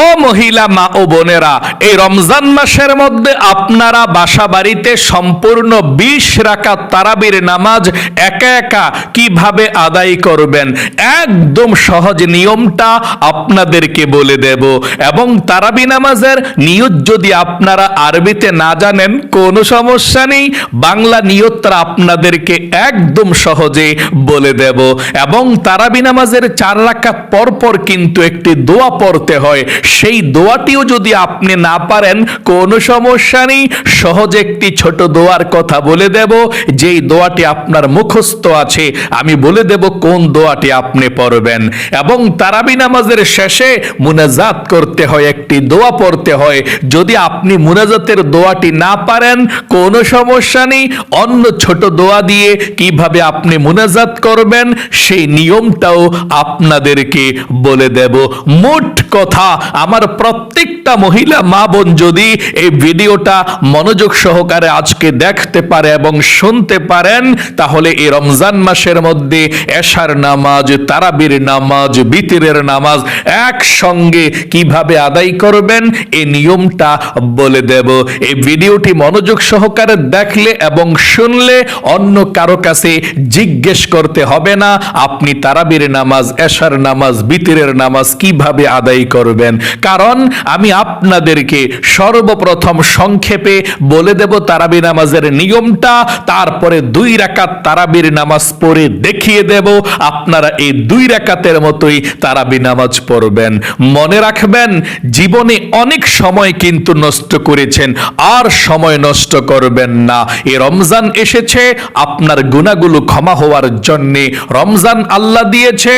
ও মহিলা মা ও বোনেরা, এই রমজান মাসের মধ্যে আপনারা বাসা বাড়িতে সম্পূর্ণ বিশ রাকাত তারাবির নামাজ একা একা কীভাবে আদায় করবেন? একদম সহজ নিয়মটা আপনাদেরকে বলে দেব। এবং তারাবি নামাজের নিয়ত যদি আপনারা আরবিতে না জানেন, কোনো সমস্যা নেই, বাংলা নিয়তটা আপনাদেরকে একদম সহজে বলে দেব। এবং তারাবি নামাজের চার রাখা পর পর কিন্তু একটি দোয়া পড়তে হয় সেই দোয়াটিও যদি আপনি না পারেন, কোনো সমস্যা নেই। সহজ একটি ছোট দোয়ার কথা বলে দেব, যেই দোয়াটি আপনার মুখস্থ আছে, আমি বলে দেব কোন দোয়াটি আপনি পড়বেন। এবং তারাবি নামাজের শেষে মুনাজাত করতে হয়, একটি দোয়া পড়তে হয়। যদি আপনি মুনাজাতের দোয়াটি না পারেন, কোনো সমস্যা নেই। অন্য ছোট দোয়া দিয়ে কীভাবে আপনি মুনাজাত করবেন, সেই নিয়মটাও আপনাদেরকে বলে দেব। মোট কথা আমার প্রত্যেকটা মহিলা মা বোন যদি এই ভিডিওটা মনোযোগ সহকারে আজকে দেখতে পারে এবং শুনতে পারেন, তাহলে এই রমজান মাসের মধ্যে এশার নামাজ, তারাবির নামাজ, বিতিরের নামাজ একসঙ্গে কীভাবে আদায় করবেন, এই নিয়মটা বলে দেব। এই ভিডিওটি মনোযোগ সহকারে দেখলে এবং শুনলে অন্য কারও কাছে জিজ্ঞেস করতে হবে না, আপনি তারাবির নামাজ, এশার নামাজ, বিতিরের নামাজ কীভাবে আদায় করবেন। কারণ আমি আপনাদেরকে সর্বপ্রথম সংক্ষেপে বলে দেব তারাবি নামাজের নিয়মটা, তারপরে দুই রাকাত তারাবির নামাজ পড়ে দেখিয়ে দেব, আপনারা এই দুই রাকাতের মতোই তারাবি নামাজ পড়বেন। মনে রাখবেন, জীবনে অনেক সময় কিন্তু নষ্ট করেছেন, আর সময় নষ্ট করবেন না। এ রমজান এসেছে, আপনার গুণাগুলো ক্ষমা হওয়ার জন্যে রমজান আল্লাহ দিয়েছে,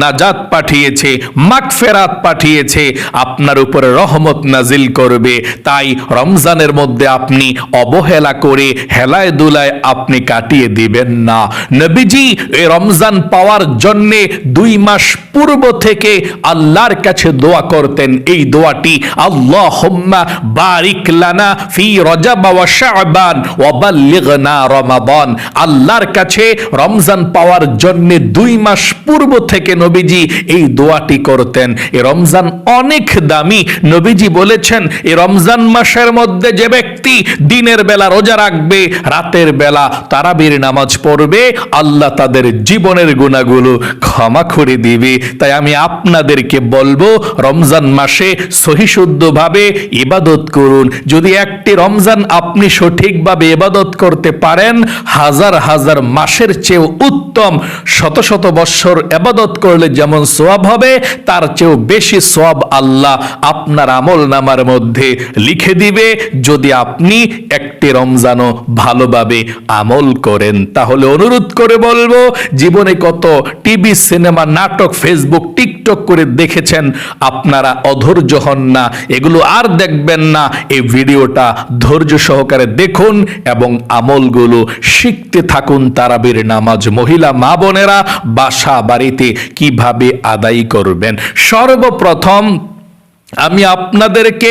নাজাত পাঠিয়েছে, মাগফেরাত পাঠিয়েছে। আপনার উপরে রহমত নাজিল করবে। তাই রমজানের মধ্যে আপনি অবহেলা করে হেলায় দুলায় আপনি কাটিয়ে দিবেন না। নবীজি এই রমজান পাওয়ার জন্যে দুই মাস পূর্ব থেকে আল্লাহর কাছে দোয়া করতেন। এই দোয়াটি আল্লাহ হোম্মা বারিক লানা ফি রজাব ওয়া শাবান ওয়া বাল্লিগনা রমাদান। আল্লাহর কাছে রমজান পাওয়ার জন্য দুই মাস পূর্ব থেকে নবীজি এই দোয়াটি করতেন। এই রমজান অনেক দামি। নবীজি বলেছেন এই রমজান মাসের মধ্যে যে ব্যক্তি দিনের বেলা রোজা রাখবে, রাতের বেলা তারাবির নামাজ পড়বে, আল্লাহ তাদের জীবনের গুণাগুলো ক্ষমা করে দিবে। তাই আমি আপনাদেরকে বলব, রমজান মাসে সহিশুদ্ধভাবে ইবাদত করুন। যদি একটি রমজান আপনি সঠিকভাবে ইবাদত করতে পারেন, হাজার হাজার মাসের চেয়েও উত্তম। শত শত বৎসর এবাদত করলে যেমন সোয়াব হবে, তার চেয়েও বেশি সোয়াব আল্লাহ আপনার আমল নামার মধ্যে লিখে দিবে। যদি আপনি একটি রমজানও ভালোভাবে আমল করেন, তাহলে অনুরোধ করে বলব, জীবনে কত টিভি, সিনেমা, নাটক, ফেসবুক, টিকটক করে দেখেছেন, আপনারা অধৈর্য হন না, এগুলো আর দেখবেন না। এই ভিডিওটা ধৈর্য সহকারে দেখুন এবং আমলগুলো শিখতে থাকুন তারাবির নামাজ। মহিলা, মা বোনেরা বাসা বাড়িতে কীভাবে আদায় করবেন? সর্বপ্রথম আমি আপনাদেরকে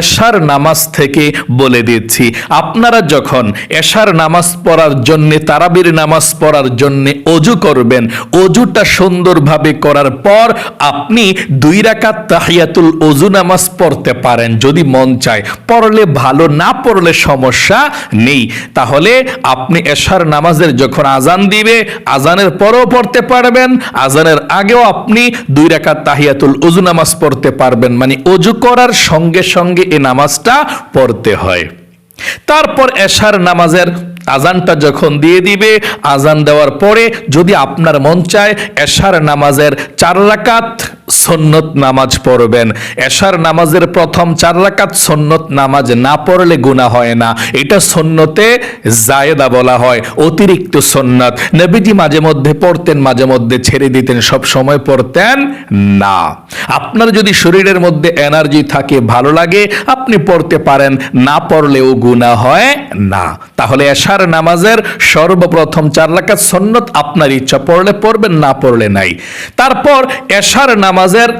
এশার নামাজ থেকে বলে দিচ্ছি আপনারা যখন এশার নামাজ পড়ার জন্য, তারাবির নামাজ পড়ার জন্য অজু করবেন, অজুটা সুন্দরভাবে করার পর আপনি দুই রাকাত তাহিয়াতুল অজু নামাজ পড়তে পারেন, যদি মন চায়। পড়লে ভালো, না পড়লে সমস্যা নেই। তাহলে আপনি এশার নামাজের যখন আজান দিবে, আজানের পরেও পড়তে পারবেন, আজানের আগেও আপনি দুই রাকাত তাহিয়াতুল অজু নামাজ পড়তে পারবেন। মানে অজু করার সঙ্গে সঙ্গে এ নামাজটা পড়তে হয়। তারপর এশার নামাজের আজানটা যখন দিয়ে দিবে, আজান দেওয়ার পরে যদি আপনার মন চায়, এশার নামাজের চার রাকাত সন্নত নামাজ পড়বেন। এশার নামাজের প্রথম চার রাকাত সন্নত নামাজ না পড়লে গুণা হয় না। এটা সন্নতে জায়েদা বলা হয়, অতিরিক্ত সন্ন্যত। নবীজি মাঝে মধ্যে পড়তেন, মাঝে মধ্যে ছেড়ে দিতেন, সব সময় পড়তেন না। আপনার যদি শরীরের মধ্যে এনার্জি থাকে, ভালো লাগে, আপনি পড়তে পারেন, না পড়লেও গুণা হয় না। তাহলে এশার নামাজের সর্বপ্রথম চার রাকাত সন্নত আপনার ইচ্ছা পড়লে পড়বেন, না পড়লে নাই। তারপর এশার নামাজের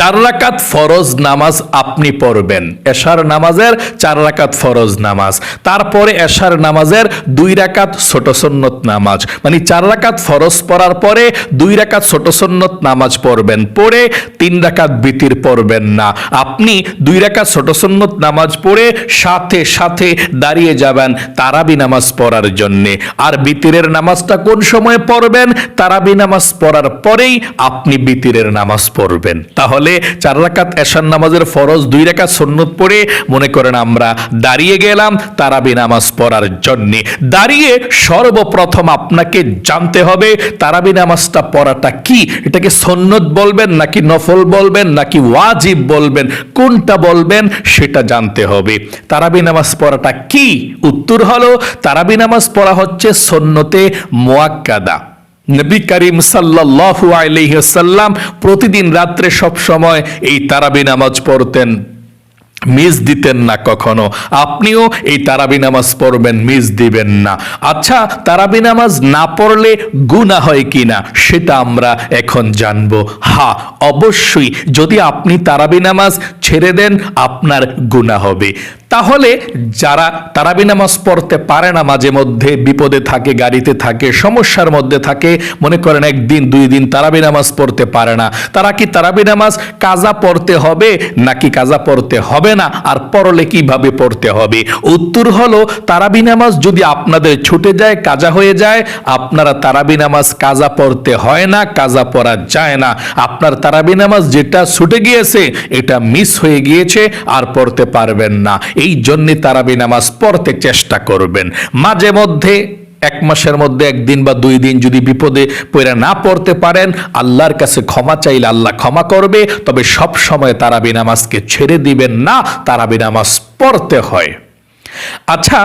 চার রাকাত ফরজ নামাজ আপনি পড়বেন। এশার নামাজের চার রাকাত ফরজ নামাজ। তারপরে এশার নামাজের দুই রাকাত ছোট সন্নত নামাজ। মানে চার রাকাত ফরজ পড়ার পরে দুই রাকাত ছোট সন্নত নামাজ পড়বেন। পড়ে তিন রাকাত বিতির পড়বেন না। আপনি দুই রাকাত ছোট সন্নত নামাজ পড়ে সাথে সাথে দাঁড়িয়ে যাবেন তারাবি নামাজ পড়ার জন্যে। আর বিতিরের নামাজটা কোন সময় পড়বেন? তারাবি নামাজ পড়ার পরেই আপনি বিতিরের নামাজ পড়বেন। তাহলে চার রাকাত এশার নামাজের ফরজ দুই রাকাত সন্নত পড়ে মনে করেন, আমরা দাঁড়িয়ে গেলাম তারাবি নামাজ পড়ার জন্যে। দাঁড়িয়ে সর্বপ্রথম আপনাকে জানতে হবে তারাবি নামাজটা পড়াটা কি? এটাকে সন্নত বলবেন নাকি নফল বলবেন নাকি ওয়াজিব বলবেন? কোনটা বলবেন সেটা জানতে হবে। তারাবি নামাজ পড়াটা কি? উত্তর হলো, তারাবি নামাজ পড়া হচ্ছে সন্নতে মোয়াক্কাদা। নবী করিম সাল্লাল্লাহু আলাইহি সাল্লাম প্রতিদিন রাত্রে সব সময় এই তারাবি নামাজ পড়তেন। মিস দিতেন না কখনো। আপনিও এই তারাবি নামাজ পড়বেন, মিস দিবেন না। আচ্ছা তারাবি নামাজ না পড়লে গুণা হয় কিনা সেটা আমরা এখন জানব। হা, অবশ্যই যদি আপনি তারাবি নামাজ ছেড়ে দেন, আপনার গুণা হবে। তাহলে যারা তারাবি নামাজ পড়তে পারে না, মাঝে মধ্যে বিপদে থাকে, গাড়িতে থাকে, সমস্যার মধ্যে থাকে, মনে করেন একদিন, দুই দিন তারাবি নামাজ পড়তে পারে না, তারা কি তারাবি নামাজ কাজা পড়তে হবে, নাকি কাজা পড়তে হবে না, আর পড়লে কীভাবে পড়তে হবে? উত্তর হলো, তারাবি নামাজ যদি আপনাদের ছুটে যায়, কাজা হয়ে যায়, আপনারা তারাবি নামাজ কাজা পড়তে হয় না, কাজা পড়া যায় না। আপনার তারাবি নামাজ যেটা ছুটে গিয়েছে, এটা মিস হয়ে গিয়েছে, আর পড়তে পারবেন না। এই জন্যে তারাবি নামাজ পড়তে চেষ্টা করবেন। মাঝে মধ্যে, এক মাসের মধ্যে, একদিন বা দুই দিন যদি বিপদে পড়ে না পড়তে পারেন, আল্লাহর কাছে ক্ষমা চাইলে আল্লাহ ক্ষমা করবে, তবে সব সময় তারাবি নামাজকে ছেড়ে দিবেন না তারাবি নামাজ পড়তে হয়। আচ্ছা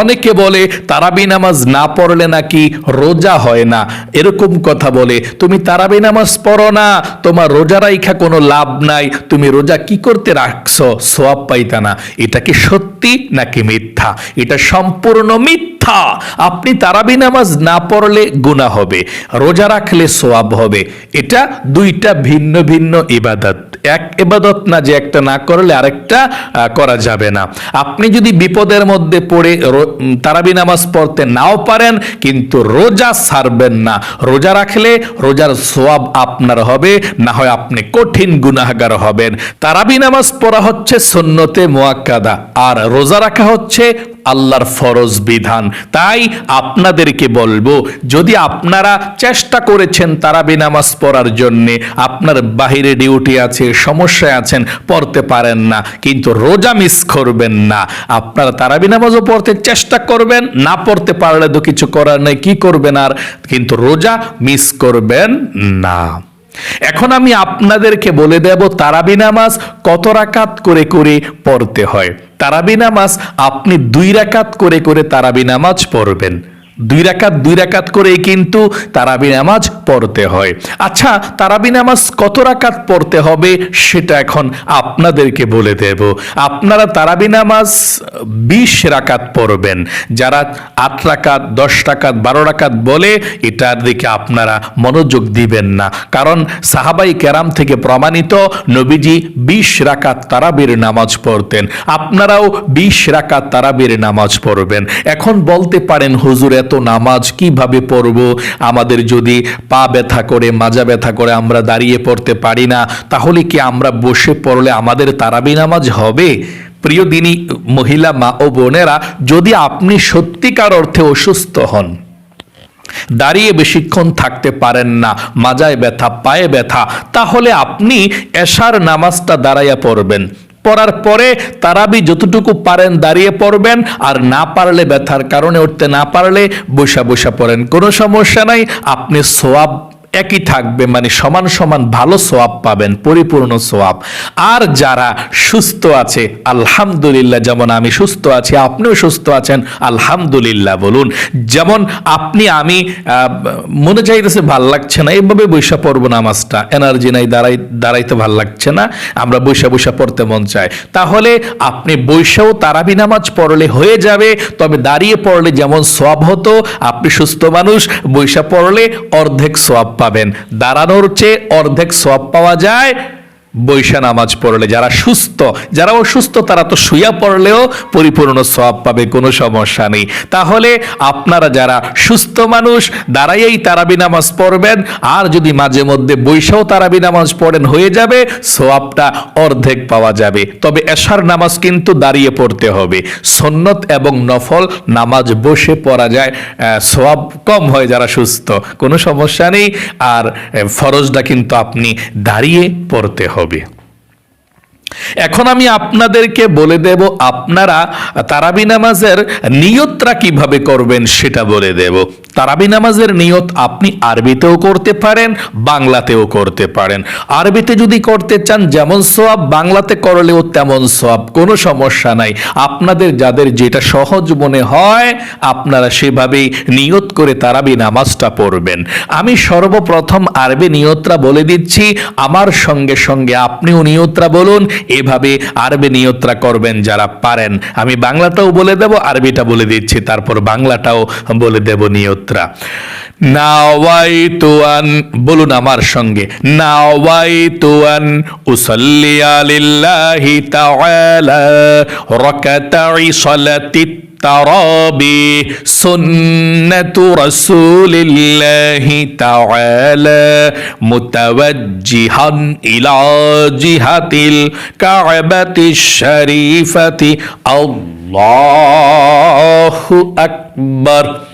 অনেকে বলে, তারাবি নামাজ না পড়লে নাকি রোজা হয় না। এরকম কথা বলে, তুমি তারাবি নামাজ পড়ো না, তোমার রোজা রাইখা কোনো লাভ নাই, তুমি রোজা কি করতে রাখছো? সোয়াব পাইতা না। এটা কি সত্যি নাকি মিথ্যা? এটা সম্পূর্ণ মিথ্যা। আপনি তারাবি নামাজ না পড়লে গুণা হবে, রোজা রাখলে সোয়াব হবে। এটা দুইটা ভিন্ন ভিন্ন ইবাদত। এক এবাদত না যে একটা না করলে আরেকটা করা যাবে না। আপনি যদি বিপদের মধ্যে পড়ে তারাবি নামাজ পড়তে নাও পারেন, কিন্তু রোজা ছাড়বেন না। রোজা রাখলে রোজার সোয়াব আপনার হবে, না হয় আপনি কঠিন গুনাহগার হবেন। তারাবি নামাজ পড়া হচ্ছে সুন্নতে মোয়াক্কাদা, আর রোজা রাখা হচ্ছে আল্লাহর ফরজ বিধান। তাই আপনাদেরকে বলব, যদি আপনারা চেষ্টা করেছেন তারাবি নামাজ পড়ার জন্যে, আপনার বাহিরে ডিউটি আছে, সমস্যায় আছেন, পড়তে পারেন না, কিন্তু রোজা মিস করবেন না। আপনারা তারাবি নামাজও পড়তে চেষ্টা করবেন, না পড়তে পারলে তো কিছু করার নেই, কি করবেন আর? কিন্তু রোজা মিস করবেন না। এখন আমি আপনাদেরকে বলে দেব, তারাবি নামাজ কত রাকাত করে করে পড়তে হয়? তারাবি নামাজ আপনি দুই রাকাত করে করে তারাবি নামাজ পড়বেন। দুই রাকাত দুই রাকাত করেই কিন্তু তারাবি নামাজ পড়তে হয়। আচ্ছা তারাবি নামাজ কত রাকাত পড়তে হবে সেটা এখন আপনাদেরকে বলে দেব। আপনারা তারাবি নামাজ বিশ রাকাত পড়বেন। যারা আট রাকাত, দশ রাকাত, বারো রাকাত বলে, এটার দিকে আপনারা মনোযোগ দিবেন না। কারণ সাহাবাই ক্যারাম থেকে প্রমাণিত নবীজি বিশ রাকাত তারাবির নামাজ পড়তেন। আপনারাও বিশ রাকাত তারাবির নামাজ পড়বেন। এখন বলতে পারেন, হুজুর এত নামাজ কীভাবে পড়ব? আমাদের যদি পা ব্যথা করে, মাজা ব্যথা করে আমরা দাঁড়িয়ে পড়তে পারি না, তাহলে কি আমরা বসে পড়লে আমাদের তারাবি নামাজ হবে? প্রিয় দিনী, মহিলা, মা ও বোনেরা, যদি আপনি সত্যিকার অর্থে অসুস্থ হন, দাঁড়িয়ে বেশিক্ষণ থাকতে পারেন না, মাজায় ব্যথা, পায়ে ব্যথা, তাহলে আপনি এশার নামাজটা দাঁড়াইয়া পড়বেন। পড়ার পরে তারাবি যতটুকু পারেন দাঁড়িয়ে পড়বেন, আর না পারলে ব্যথার কারণে উঠতে না পারলে বসা বসা পড়েন। কোনো সমস্যা নাই, আপনি সোয়াব একই থাকবে মানে সমান সমান ভালো সোয়াব পাবেন, পরিপূর্ণ সোয়াব আর যারা সুস্থ আছে, আলহামদুলিল্লাহ, যেমন আমি সুস্থ আছি, আপনিও সুস্থ আছেন, আলহামদুলিল্লাহ বলুন। যেমন আপনি, আমি মনে চাইতেছে ভালো লাগছে না এভাবে বৈশা পড়ব নামাজটা, এনার্জি নাই, দাঁড়াই, দাঁড়াইতে ভালো লাগছে না, আমরা বৈশা বৈশা পড়তে মন চায়। তাহলে আপনি বৈশাও তারাবি নামাজ পড়লে হয়ে যাবে, তবে দাঁড়িয়ে পড়লে যেমন সোয়াব হতো, আপনি সুস্থ মানুষ, বৈশা পড়লে অর্ধেক সোয়াব পাবেন। দাঁড়ানোর চেয়ে অর্ধেক সব পাওয়া যায়। বৈশা নামাজ পড়লে যারা সুস্থ, যারা অসুস্থ তারা তো শুয়া পড়লেও পরিপূর্ণ সব পাবে, কোনো সমস্যা নেই। তাহলে আপনারা যারা সুস্থ মানুষ দাঁড়াইয়েই তারাবি নামাজ পড়বেন, আর যদি মাঝে মধ্যে বৈশাও তারাবি নামাজ পড়েন, হয়ে যাবে সোয়াবটা অর্ধেক পাওয়া যাবে। তবে এশার নামাজ কিন্তু দাঁড়িয়ে পড়তে হবে। সন্নত এবং নফল নামাজ বসে পড়া যায় সোয়াব কম হয় যারা সুস্থ, কোনো সমস্যা নেই। আর ফরজটা কিন্তু আপনি দাঁড়িয়ে পড়তে হবে। robi এখন আমি আপনাদেরকে বলে দেব, আপনারা তারাবি নামাজের নিয়তটা কীভাবে করবেন সেটা বলে দেব। তারাবি নামাজের নিয়ত আপনি আরবিতেও করতে পারেন, বাংলাতেও করতে পারেন। আরবিতে যদি করতে চান, যেমন সোয়াব বাংলাতে করলেও তেমন সোয়াব কোনো সমস্যা নাই। আপনাদের যাদের যেটা সহজ মনে হয়, আপনারা সেভাবেই নিয়ত করে তারাবি নামাজটা পড়বেন। আমি সর্বপ্রথম আরবি নিয়তরা বলে দিচ্ছি। আমার সঙ্গে সঙ্গে আপনিও নিয়তরা বলুন এভাবে আরবি নিয়তরা করবেন যারা পারেন। আমি বাংলাটাও বলে দেব, আরবিটা বলে দিচ্ছি, তারপর বাংলাটাও বলে দেব নিয়তরা। নাওয়াই তুয়ান বলুন আমার সঙ্গে নাওয়াই তুয়ান উসল্লি আলিল্লাহি তাআলা রাকাতাই সালাতি তারাবি সুন্নাতু রাসূলিল্লাহি তাআলা মুতাওয়াজ্জিহান ইলা জিহাতিল কা'বাতি শরীফাতি। আল্লাহু আকবার।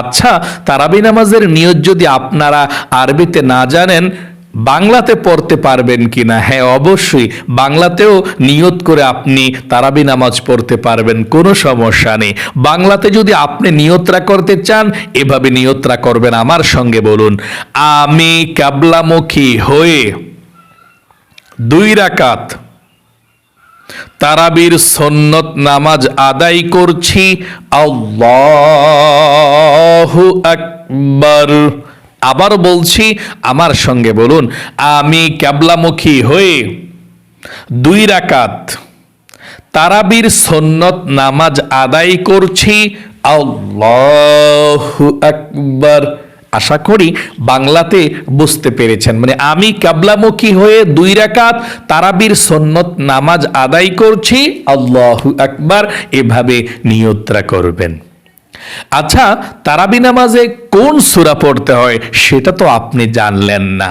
আচ্ছা তারাবি নামাজের নিয়ত যদি আপনারা আরবিতে না জানেন, বাংলাতে পড়তে পারবেন কিনা? হ্যাঁ অবশ্যই। বাংলাতেও নিয়ত করে আপনি তারাবি নামাজ পড়তে পারবেন, কোনো সমস্যা নেই। বাংলাতে যদি আপনি নিয়তরা করতে চান, এভাবে নিয়তরা করবেন আমার সঙ্গে বলুন। আমি কাবলামুখী হয়ে দুই রাকাত তারাবির সন্নত নামাজ আদায় করছি। আকবার। আবার বলছি, আমার সঙ্গে বলুন, আমি ক্যাবলামুখী হয়ে দুই রাকাত তারাবির সন্নত নামাজ আদায় করছি। আল্লাহু আকবার। আশা করি বাংলাতে বুঝতে পেরেছেন। মানে আমি কাবলামুখী হয়ে দুই রাকাত তারাবির সন্নত নামাজ আদায় করছি, আল্লাহ আকবার, এভাবে নিয়ত্রা করবেন। আচ্ছা তারাবি নামাজে কোন সুরা পড়তে হয় সেটা তো আপনি জানলেন না।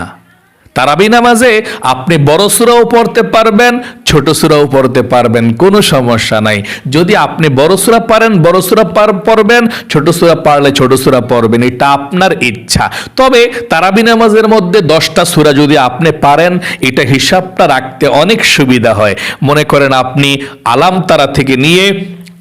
তারাবি নামাজে আপনি বড় সুরাও পড়তে পারবেন, ছোট সুরাও পড়তে পারবেন, কোনো সমস্যা নাই। যদি আপনি বড় সুরা পারেন, বড় সুরা পার পড়বেন, ছোট সুরা পারলে ছোট সুরা পড়বেন, এটা আপনার ইচ্ছা। তবে তারাবি নামাজের মধ্যে দশটা সুরা যদি আপনি পারেন, এটা হিসাবটা রাখতে অনেক সুবিধা হয়। মনে করেন আপনি আলাম তারা থেকে নিয়ে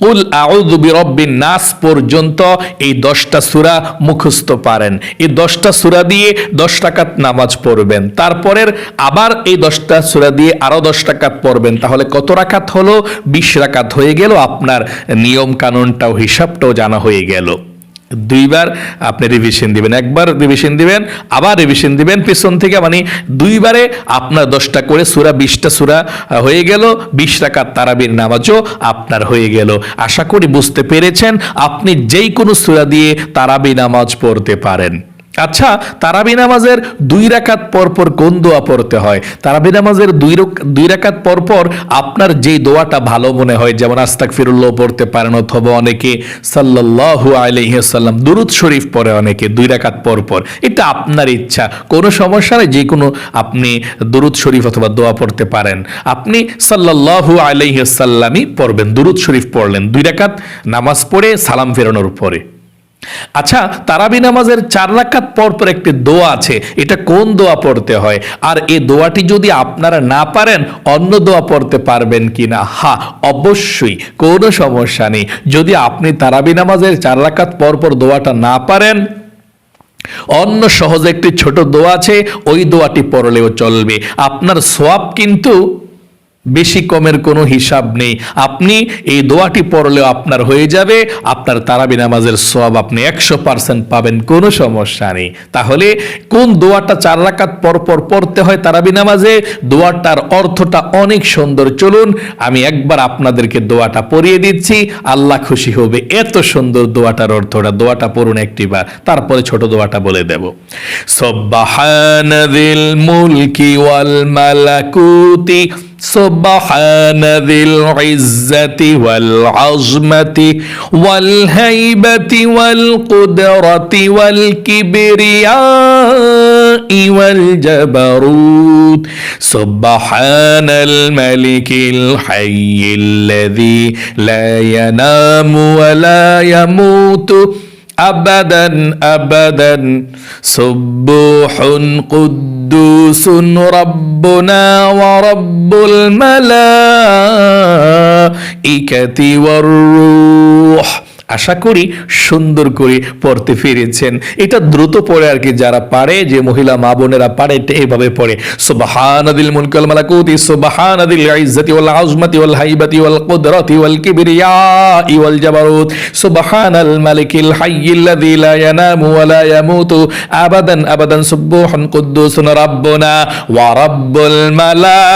উল আউযু বিরব্বিন নাস পর্যন্ত এই দশটা সুরা মুখস্থ পারেন। এই দশটা সূরা দিয়ে দশ টাকাত নামাজ পড়বেন। তারপরের আবার এই দশটা সুরা দিয়ে আরও দশ টাকাত পড়বেন। তাহলে কত রাকাত হলো? বিশ রাকাত হয়ে গেল। আপনার নিয়ম কানুনটাও হিসাবটাও জানা হয়ে গেল। দুইবার আপনি রিভিশন দিবেন, একবার রিভিশন দিবেন, আবার রিভিশন দিবেন, পেছন থেকে মানে দুইবারে আপনার দশটা করে সুরা, বিশটা সুরা হয়ে গেল, বিশ টাকার তারাবির নামাজও আপনার হয়ে গেল। আশা করি বুঝতে পেরেছেন, আপনি যেই কোনো সুরা দিয়ে তারাবি নামাজ পড়তে পারেন। আচ্ছা তারাবি নামাজের দুই রাকাত পর পর কোন দোয়া পড়তে হয়? তারাবি নামাজের দুই দুই রাকাত পর পর আপনার যেই দোয়াটা ভালো মনে হয়, যেমন আস্তাক ফিরুল্লাহ পড়তে পারেন অথবা অনেকে সাল্লাল্লাহু আলাইহি সাল্লাম দুরুদ শরীফ পড়ে অনেকে দুই রাকাত পর পর এটা আপনার ইচ্ছা। কোনো সমস্যা নেই, যে কোনো আপনি দুরুদ শরীফ অথবা দোয়া পড়তে পারেন। আপনি সাল্লাল্লাহু আলাইহি পড়বেন, দুরুদ শরীফ পড়লেন। দুই রাকাত নামাজ পড়ে সালাম ফেরানোর পরে। আচ্ছা তারাবি নামাজের চার রাকাত পর পর একটি দোয়া আছে, এটা কোন দোয়া পড়তে হয়? আর এই দোয়াটি যদি আপনারা না পারেন, অন্য দোয়া পড়তে পারবেন কিনা? হা, অবশ্যই, কোনো সমস্যা নেই। যদি আপনি তারাবি নামাজের চার রাকাত পর পর দোয়াটা না পারেন, অন্য সহজ একটি ছোট দোয়া আছে, ওই দোয়াটি পড়লেও চলবে। আপনার সোয়াব কিন্তু বেশি কমের কোনো হিসাব নেই। আপনি এই দোয়াটি পড়লেও আপনার হয়ে যাবে, আপনার তারাবি নামাজের সব আপনি একশো পার্সেন্ট পাবেন, কোনো সমস্যা নেই। তাহলে কোন দোয়াটা চার রাকাত পর পর পড়তে হয় তারাবি নামাজে? দোয়াটার অর্থটা অনেক সুন্দর। চলুন, আমি একবার আপনাদেরকে দোয়াটা পড়িয়ে দিচ্ছি। আল্লাহ খুশি হবে, এত সুন্দর দোয়াটার অর্থটা। দোয়াটা পড়ুন একটিবার, তারপরে ছোট দোয়াটা বলে দেব। সব্বাহানাদিল মুলকি ওয়াল মালাকুতি سبحان ذي العزة والعظمة والهيبة والقدرة والكبرياء والجبروت. سبحان الملك الحي الذي لا ينام ولا يموت. أبدا أبدا. سبوح قدوس ربنا ورب الملائكة والروح. আশা করি সুন্দর করে পড়তে ফিরেছেন এটা দ্রুত পড়ে আর কি যারা পারে, যে মহিলা মা বোনেরা পারে, এটা এইভাবে পড়ে। সুবহানাদিল মুলকি ওয়াল মালাকুতি, সুবহানাদিল ইজ্জতি ওয়াল আযমতি ওয়াল হাইবাতি ওয়াল কুদরতি ওয়াল কিবরিয়াই ওয়াল জাবারুত। সুবহানাল মালিকিল হাইয়্যিল্লাযী লা ইয়ানামু ওয়া লা ইয়ামুতু আবাদান আবাদান সুবহান কুদ্দুসুন রাব্বুনা ওয়া রাব্বুল মালাইকাতি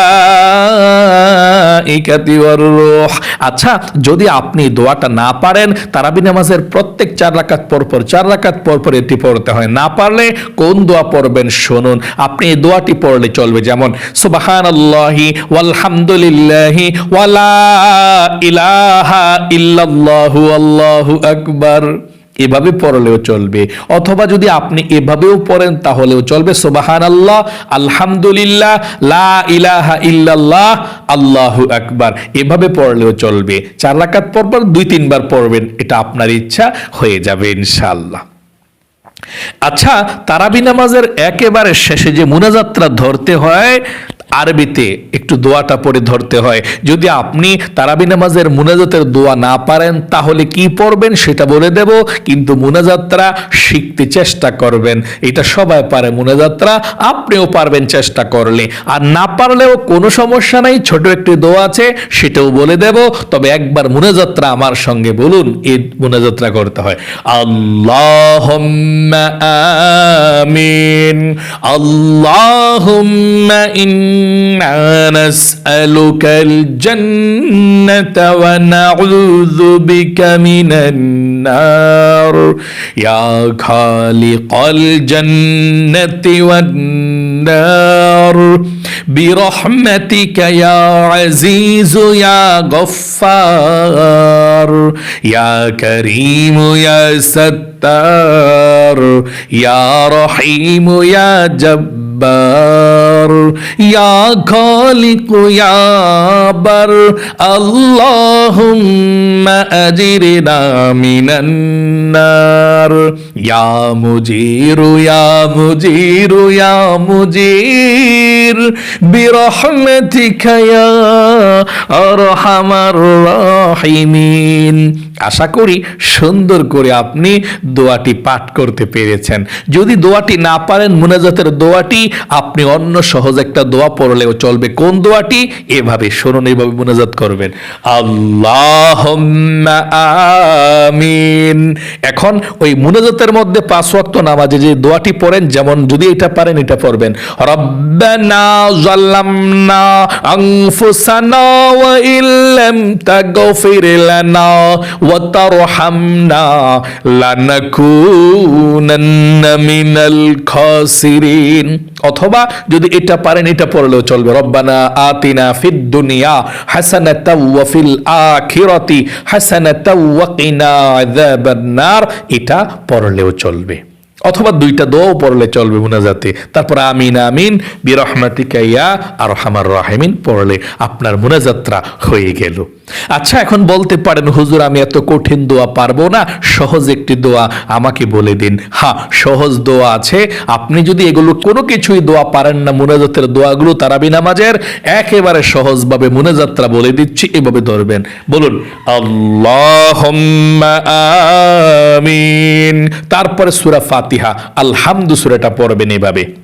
ওয়ার রূহ। আচ্ছা যদি আপনি দোয়াটা না পারেন তারাবি নামাজের প্রত্যেক চার রাকাত পর পর, চার রাকাত পর পর এটি পড়তে হয়। না পারলে কোন দোয়া পড়বেন শুনুন। আপনি এই দোয়াটি পড়লে চলবে। যেমন সুবাহান আল্লাহি ওয়ালহামদুলিল্লাহি ওয়ালা ইলাহা ইল্লাল্লাহু, আল্লাহু আকবার। এভাবে পড়লেও চলবে। অথবা যদি আপনি এভাবেও পড়েন, তাহলেও চলবে। সোবাহান আল্লাহ আলহামদুলিল্লাহ, লা ইলাহা ইল্লাল্লাহ, আল্লাহু আকবার। এভাবে পড়লেও চলবে। চার রাকাত পর পর দুই তিনবার পড়বেন, এটা আপনার ইচ্ছা, হয়ে যাবে ইনশাআল্লাহ। আচ্ছা তারাবি নামাজের একেবারে শেষে যে মুনাযাত্রা ধরতে হয় আরবিতে একটু দোয়াটা পড়ে ধরতে হয়। যদি আপনি তারাবি নামাজের মুনাজাতের দোয়া না পারেন, তাহলে কি পড়বেন সেটা বলে দেব, কিন্তু মুনাজাত্রা শিখতে চেষ্টা করবেন। এটা সবাই পারে, মুনাজাত্রা আপনিও পারবেন চেষ্টা করলে। আর না পারলেও কোনো সমস্যা নাই, ছোট একটি দোয়া আছে, সেটাও বলে দেব। তবে একবার মুনাজাত্রা আমার সঙ্গে বলুন, এই মুনাজাত্রা করতে হয়। আল্লাহ আমিন আল্লাহ ইন إنا نسألك الجنة ونعوذ بك من النار. يا خالق الجنة والنار برحمتك يا عزيز يا غفار يا كريم يا ستار يا رحيم يا جبار. يا خالق يا بر اللهم أجرنا من النار يا مجير يا مجير يا مجير برحمتك يا أرحم الراحمين আশা করি সুন্দর করে আপনি দোয়াটি পাঠ করতে পেরেছেন। যদি দোয়াটি না পারেন, মুনাজাতের দোয়াটি, আপনি অন্য সহজ একটা দোয়া পড়লেও চলবে। কোন দোয়াটি? এভাবে শুনুন, এইভাবে মুনাজাত করবেন। আল্লাহ আমিন। এখন ওই মুনাজাতের মধ্যে পাঁচ ওয়াক্ত নামাজে যে দোয়াটি পড়েন, যেমন যদি এটা পারেন, এটা পড়বেন। রব্বানা জাল্লামনা আনফুসানা ওয়া ইল্লাম তাগফির লানা অথবা যদি এটা পারেন, এটা পড়লেও চলবে। রব্বানা আতিনা ফিদ দুনিয়া হাসানাতাও ওয়া ফিল আখিরাতি হাসানাতাও ওয়া কিনা আযাবান নার এটা পড়লেও চলবে। অথবা দুইটা দোয়াও পড়লে চলবে মুনাজাতে। তারপর আমিন আমিন, বিরহমাতিকা ইয়া আর রাহিমিন পড়লে আপনার মুনাজাত্রা হয়ে গেল। আচ্ছা এখন বলতে পারেন, হুজুর, আমি এত কঠিন দোয়া পারব না, সহজ একটি দোয়া আমাকে বলে দিন। হ্যাঁ সহজ দোয়া আছে। আপনি যদি এগুলো কোনো কিছুই দোয়া পারেন না, মুনাজাতের দোয়াগুলো তারাবি নামাজের, একেবারে সহজভাবে মুনাজাত্রা বলে দিচ্ছি, এভাবে ধরবেন। বলুন আল্লাহ আমিন। তারপরে সুরা ফাতিহা, আলহামদু সুরাটা পড়বেন এভাবে।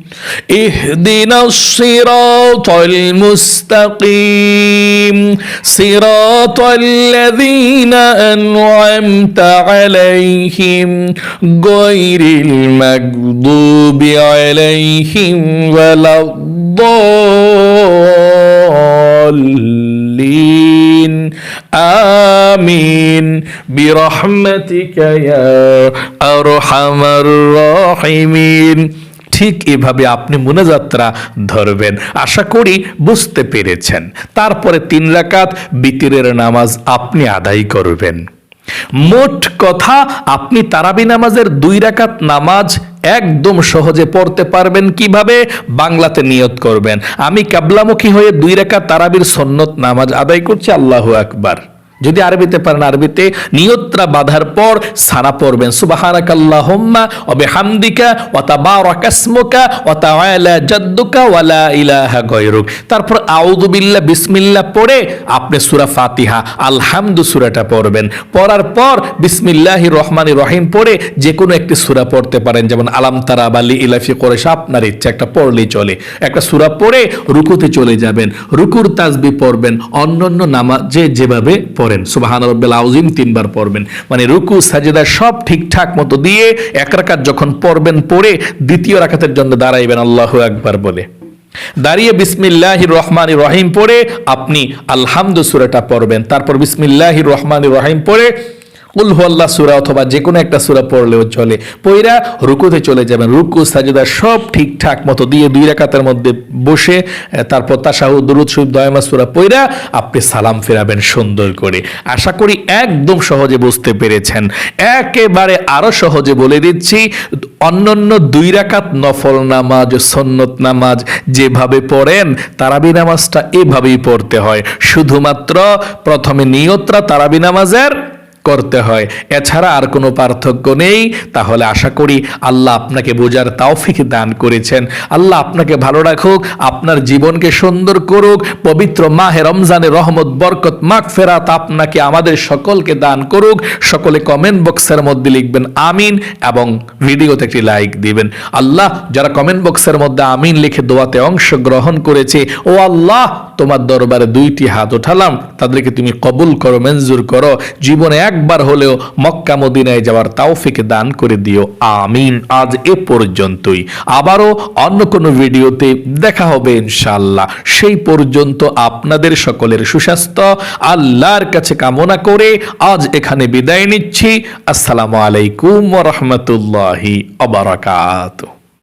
اهدنا الصراط المستقيم. صراط الذين أنعمت عليهم غير المغضوب عليهم ولا الضالين. آمين. برحمتك يا أرحم الراحمين. ঠিক এভাবে আপনি মুনাযাত্রা ধরবেন। আশা করি বুঝতে পেরেছেন। তারপরে তিন রাকাত বিতিরের নামাজ আপনি আদায় করবেন। মোট কথা, আপনি তারাবি নামাজের দুই রাকাত নামাজ একদম সহজে পড়তে পারবেন কীভাবে? বাংলাতে নিয়ত করবেন। আমি কাবলামুখী হয়ে দুই রাকাত তারাবির সন্নত নামাজ আদায় করছি, আল্লাহ আকবার। যদি আরবিতে পারেন, আরবিতে নিয়ত্রা বাঁধার পর সারা পড়বেন। সুবাহানাকাল্লাহুম্মা ওয়া বিহামদিকা ওয়া তাবারাকাসমুকা ওয়া তাআলা জাদ্দুকা ওয়া লা ইলাহা গায়রুক। তারপর আউযু বিল্লাহ, বিসমিল্লাহ পড়ে আপনি সূরা ফাতিহা, আলহামদু সূরাটা পড়বেন। পড়ার পর বিসমিল্লাহির রহমানির রহিম পড়ে যে কোনো একটি সূরা পড়তে পারেন। যেমন, আলাম তারা বালি ইলাফি কোরেশ আপনার ইচ্ছা একটা পড়লেই চলে। একটা সূরা পড়ে রুকুতে চলে যাবেন, রুকুর তাসবি পড়বেন, অন্যান্য নামাজে যেভাবে পড়েন। সুবাহান রব্বেল আউজিম তিনবার পড়বেন। মানে রুকু, সাজেদা সব ঠিকঠাক মতো দিয়ে এক রাকাত যখন পড়বেন, পড়ে দ্বিতীয় রাকাতের জন্য দাঁড়াইবেন, আল্লাহ একবার বলে। দাঁড়িয়ে বিসমিল্লাহির রহমান রহিম পড়ে আপনি আলহামদু সুরাটা পড়বেন। তারপর বিসমিল্লাহির রহমান রহিম পড়ে উল আল্লাহ সুরা অথবা যে কোনো একটা সুরা পড়লেও চলে। পইরা রুকুতে চলে যাবেন। রুকু, সাজেদা সব ঠিকঠাক মতো দিয়ে দুই রাকাতের মধ্যে বসে তারপর তাসাহু দুরুদ শরীফ দয়ামা, সুরা পইরা আপনি সালাম ফেরাবেন সুন্দর করে। আশা করি একদম সহজে বুঝতে পেরেছেন। একেবারে আরও সহজে বলে দিচ্ছি, অন্যান্য দুই রাকাত নফল নামাজ, সন্নত নামাজ যেভাবে পড়েন, তারাবি নামাজটা এভাবেই পড়তে হয়। শুধুমাত্র প্রথমে নিয়তরা তারাবি নামাজের করতে হয়। এছাড়া আর কোনো পার্থক্য নেই। তাহলে আশা করি আল্লাহ আপনাকে বোঝার তাওফিক দান করেছেন। আল্লাহ আপনাকে ভালো রাখুক, আপনার জীবনকে সুন্দর করুক, পবিত্র মাহে রমজানের রহমত, বরকত মাগ ফেরাত আপনাকে আমাদের সকলকে দান করুক। সকলে কমেন্ট বক্সের মধ্যে লিখবেন আমিন এবং ভিডিওতে একটি লাইক দিবেন। আল্লাহ যারা কমেন্ট বক্সের মধ্যে আমিন লিখে দোয়াতে অংশগ্রহণ করেছে, ও আল্লাহ তোমার দরবারে দুইটি হাত উঠালাম তাদেরকে তুমি কবুল করো, মঞ্জুর করো। জীবনে একবার হলেও মক্কা মদিনায় যাওয়ার তাওফিক দান করে দিও। আমিন। আজ এ পর্যন্তই। আবারও অন্য কোনো ভিডিওতে দেখা হবে ইনশাআল্লাহ। সেই পর্যন্ত আপনাদের সকলের সুস্বাস্থ্য, আল্লাহর কাছে কামনা করে আজ এখানে বিদায় নিচ্ছি। আসসালামু আলাইকুম রহমতুল্লাহি অবরাকাত